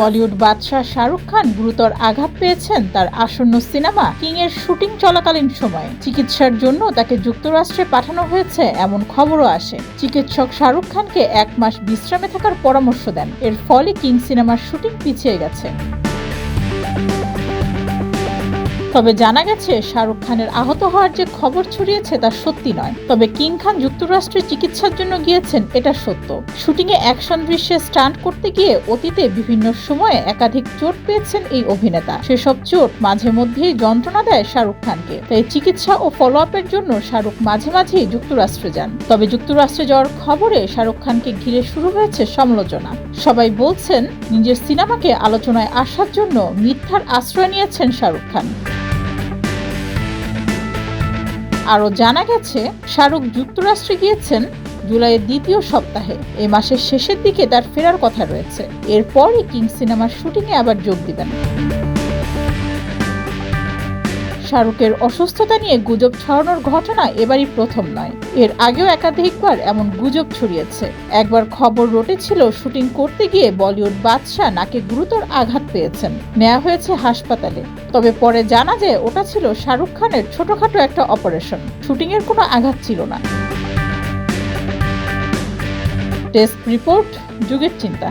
বলিউড বাদশাহ শাহরুখ খান গুরুতর আঘাত পেয়েছেন তার আসন্ন সিনেমা কিং এর শুটিং চলাকালীন সময়ে। চিকিৎসার জন্য তাকে যুক্তরাষ্ট্রে পাঠানো হয়েছে এমন খবরও আসে। চিকিৎসক শাহরুখ খানকে এক মাস বিশ্রামে থাকার পরামর্শ দেন। এর ফলে কিং সিনেমার শুটিং পিছিয়ে গেছে। তবে জানা গেছে, শাহরুখ খানের আহত হওয়ার যে খবর ছড়িয়েছে তা সত্যি নয়। তবে কিং খান যুক্তরাষ্ট্রে চিকিৎসার জন্য গিয়েছেন, এটা সত্য। শুটিংয়ে অ্যাকশন দৃশ্যে স্টান্ট করতে গিয়ে অতীতে বিভিন্ন সময়ে একাধিক চোট পেয়েছেন এই অভিনেতা। সেসব চোট মাঝে মধ্যেই যন্ত্রণা দেয় শাহরুখ খানকে। তাই চিকিৎসা ও ফলো আপের জন্য শাহরুখ মাঝে মাঝেই যুক্তরাষ্ট্রে যান। তবে যুক্তরাষ্ট্রে যাওয়ার খবরে শাহরুখ খানকে ঘিরে শুরু হয়েছে সমালোচনা। সবাই বলছেন, নিজের সিনেমাকে আলোচনায় আসার জন্য মিথ্যার আশ্রয় নিয়েছেন শাহরুখ খান। আরও জানা গেছে, শাহরুখ যুক্তরাষ্ট্রে গিয়েছেন জুলাইয়ের দ্বিতীয় সপ্তাহে। এ মাসের শেষের দিকে তার ফেরার কথা রয়েছে। এরপরই কিং সিনেমার শুটিংয়ে আবার যোগ দিবেন। শাহরুখের অসুস্থতা নিয়ে গুজব ছড়ানোর ঘটনা এবারই প্রথম নয়। এর আগেও একাধিকবার এমন গুজব ছড়িয়েছে। একবার খবর রটেছিল শুটিং করতে গিয়ে বলিউড বাদশাহ নাকে গুরুতর আঘাত পেয়েছেন। নেওয়া হয়েছে হাসপাতালে। তবে পরে জানা যায়, ওটা ছিল শাহরুখ খানের ছোটখাটো একটা অপারেশন। শুটিংয়ের কোনো আঘাত ছিল না। ডেস্ক রিপোর্ট, যুগের চিন্তা।